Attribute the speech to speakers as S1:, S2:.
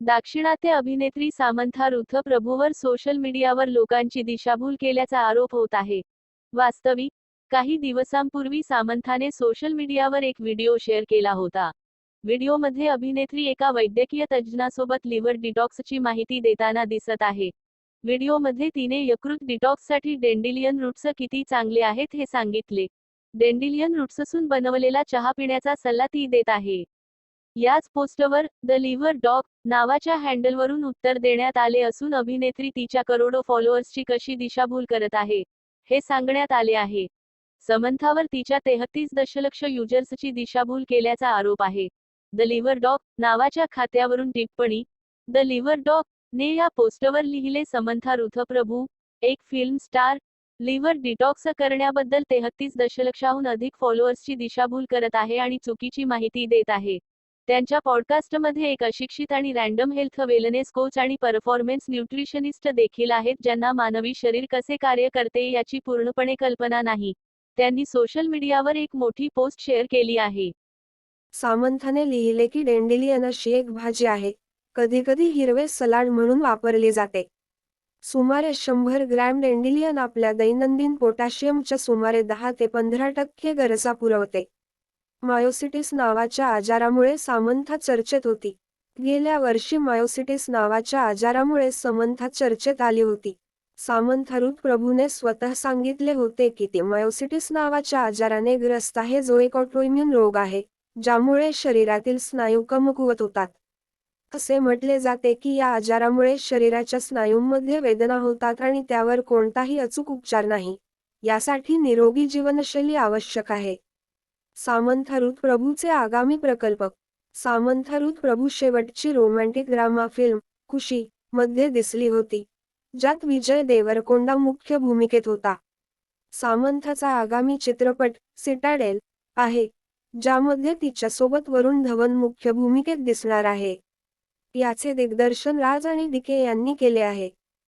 S1: दाक्षिणात्य अभिनेत्री Samantha Ruth प्रभूवर social मीडियावर लोकांची दिशाभूल केल्याचा आरोप होत आहे. वास्तविक काही दिवसांपूर्वी सामंथाने सोशल मीडियावर एक व्हिडिओ शेअर केला होता. व्हिडिओमध्ये अभिनेत्री एका वैद्यकीय तज्ज्ञासोबत लिव्हर डिटॉक्सची माहिती देताना दिसत आहे. व्हिडिओमध्ये तिने यकृत डिटॉक्ससाठी डेंडिलियन रूट्स किती चांगले आहेत हे सांगितले. डेंडिलियन रूट्ससून बनवलेला चहा पिण्याचा सल्ला ती देत आहे. याच पोस्टवर द लिव्हर डॉग नावाच्या हँडलवरून उत्तर देण्यात आले असून अभिनेत्री तिच्या करोडो फॉलोअर्सची कशी दिशाभूल करत आहे हे सांगण्यात आले आहे. समंथावर तिच्या तेहतीस दशलक्ष युजर्सची दिशाभूल केल्याचा आरोप आहे. द लिव्हर डॉग नावाच्या खात्यावरून टिप्पणी द लिव्हर डॉग ने या पोस्टवर लिहिले समंथा रुथप्रभू एक फिल्म स्टार लिव्हर डिटॉक्स करण्याबद्दल तेहतीस दशलक्षाहून अधिक फॉलोअर्सची दिशाभूल करत आहे आणि चुकीची माहिती देत आहे. त्यांच्या पॉडकास्टमध्ये एक अशिक्षित आणि रँडम हेल्थ वेलनेस कोच आणि परफॉर्मन्स न्यूट्रिशनिस्ट देखील आहेत ज्यांना मानवी शरीर कसे कार्य करते याची पूर्णपणे कल्पना नाही. त्यांनी सोशल मीडियावर एक मोठी पोस्ट शेअर केली आहे.
S2: सामंथाने लिहिले की डेंडिलियन अशी एक भाजी आहे. कधीकधी हिरवे सलाड म्हणून वापरली जाते. सुमारे शंभर ग्रॅम डेंडिलियन आपल्या दैनंदिन पोटॅशियमच्या सुमारे दहा ते पंधरा टक्के गरजा पुरवते. मायोसिटिस नावाच्या आजारामुळे सामंथा चर्चेत होती. गेल्या वर्षी मायोसिटिस नावाच्या आजारामुळे समंथा चर्चेत आली होती. सामंथारूप प्रभूने स्वतः सांगितले होते की ते मायोसिटिस नावाच्या आजाराने ग्रस्त आहे जो एक ऑटोइम्युन रोग आहे ज्यामुळे शरीरातील स्नायू कमकुवत होतात. असे म्हटले जाते की या आजारामुळे शरीराच्या स्नायूंमध्ये वेदना होतात आणि त्यावर कोणताही अचूक उपचार नाही. यासाठी निरोगी जीवनशैली आवश्यक आहे. सामंथारूत प्रभूचे आगामी प्रकल्प सामंथारूत प्रभू शेवटची रोमॅन्टिक ड्रामा फिल्म खुशी मध्ये दिसली होती ज्यात विजय देवरकोंडा मुख्य भूमिकेत होता. सामंथाचा आगामी चित्रपट सिटाडेल आहे ज्यामध्ये तिच्यासोबत वरुण धवन मुख्य भूमिकेत दिसणार आहे. याचे दिग्दर्शन राज आणि दिके यांनी केले आहे.